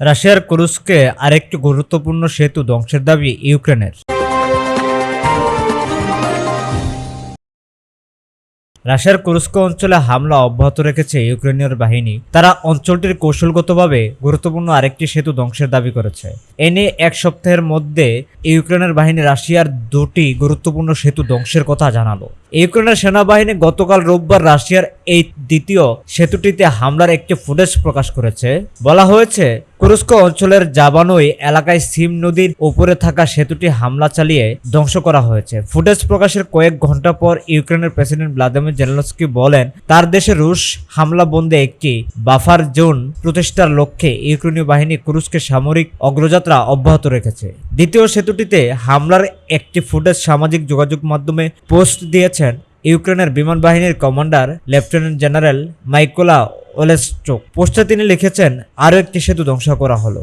রাশিয়ার কুরুস্কে আরেকটি গুরুত্বপূর্ণ সেতু ধ্বংসের দাবি ইউক্রেনের। রাশিয়ার কুরস্ক অঞ্চলে হামলা অব্যাহত রেখেছে ইউক্রেনীয় বাহিনী। তারা অঞ্চলটির কৌশলগতভাবে গুরুত্বপূর্ণ আরেকটি সেতু ধ্বংসের দাবি করেছে। এ নিয়ে এক সপ্তাহের মধ্যে ইউক্রেনের বাহিনী রাশিয়ার দুটি গুরুত্বপূর্ণ সেতু ধ্বংসের কথা জানালো। ইউক্রেনের সেনাবাহিনী গতকাল রোববার রাশিয়ার এই দ্বিতীয় সেতুটিতে হামলার একটি ফুটেজ প্রকাশ করেছে। বলা হয়েছে, কুরস্ক অঞ্চলের জাবানোই এলাকায় সিম নদীর উপরে থাকা সেতুটি হামলা চালিয়ে ধ্বংস করা হয়েছে। ফুটেজ প্রকাশের কয়েক ঘণ্টা পর ইউক্রেনের প্রেসিডেন্ট ভ্লাদিমির জেলেনস্কি বলেন, তার দেশে রুশ হামলা বন্ধে একটি বাফার জোন প্রতিষ্ঠার লক্ষ্যে ইউক্রেনীয় বাহিনী কুরুস্কে সামরিক অগ্রযাত্রা অব্যাহত রেখেছে। দ্বিতীয় সেতুটিতে হামলার একটি ফুটেজ সামাজিক যোগাযোগ মাধ্যমে পোস্ট দিয়েছেন ইউক্রেনের বিমান বাহিনীর commander lieutenant general Mykola Oleshchuk. পোস্টে তিনি লিখেছেন, আরও একটি সেতু ধ্বংস করা হলো।